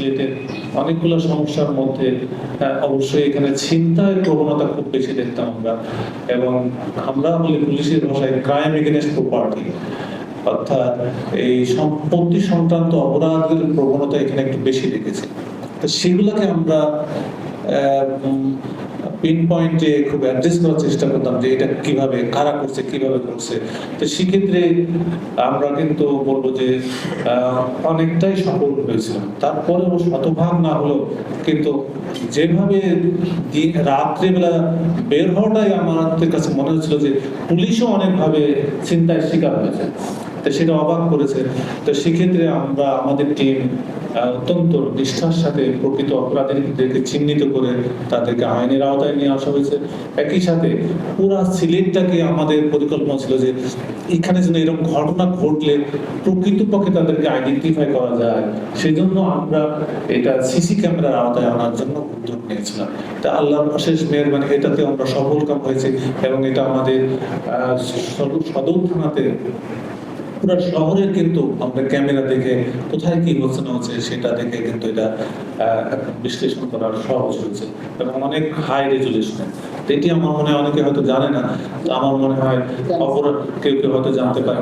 সিলেটের অনেকগুলো সমস্যার মধ্যে অবশ্যই এখানে ছিনতাইয়ের প্রবণতা খুব বেশি দেখতাম আমরা। এবং আমরা বলি পুলিশের ভাষায় ক্রাইম এগেনস্ট প্রপার্টি অর্থাৎ এই সম্পত্তি সংক্রান্ত অপরাধের প্রবণতা এখানে একটু বেশি দেখেছি। তো সেগুলোকে আমরা পিন খুব করার চেষ্টা করতাম যে এটা কীভাবে, কারা করছে, কীভাবে করছে। তো সেক্ষেত্রে আমরা কিন্তু বলব যে অনেকটাই সফল হয়েছিলাম। তারপরেও শতভাগ না হলেও কিন্তু যেভাবে রাত্রিবেলা বের হওয়াটাই আমাদের কাছে মনে হচ্ছিল যে পুলিশও অনেকভাবে চিন্তায় শিকার হয়েছে। তো সেটা অবাক করেছে। তো সেক্ষেত্রে আমরা আমাদের টিম অত্যন্ত নিষ্ঠার সাথে প্রকৃত অপরাধীদেরকে চিহ্নিত করে তাদেরকে আইনের আওতায় নিয়ে আসা হয়েছে। একই সাথে পুরা সিলেটটাকে আমাদের পরিকল্পনা ছিল যে এখানে যেন এরকম ঘটনা ঘটলে প্রকৃতপক্ষে তাদেরকে আইডেন্টিফাই করা যায়। সেজন্য আমরা এটা সিসি ক্যামেরার আওতায় আনার জন্য উদ্যোগ নিয়েছিলাম। তা আল্লাহর অশেষ মেহরবানি এটাতে আমরা সফল কাম হয়েছে এবং এটা আমাদের সদর থানাতে পুরো শহরে কিন্তু আমরা ক্যামেরা দেখে কোথায় কি হচ্ছে না হচ্ছে সেটা দেখে কিন্তু এটা বিশ্লেষণ করা সহজ হয়েছে এবং অনেক হাই রেজুলেশনে এটি আমার মনে হয় অনেকে হয়তো জানে না, তো আমার মনে হয় অপরাধ কেউ কেউ হয়তো জানতে পারে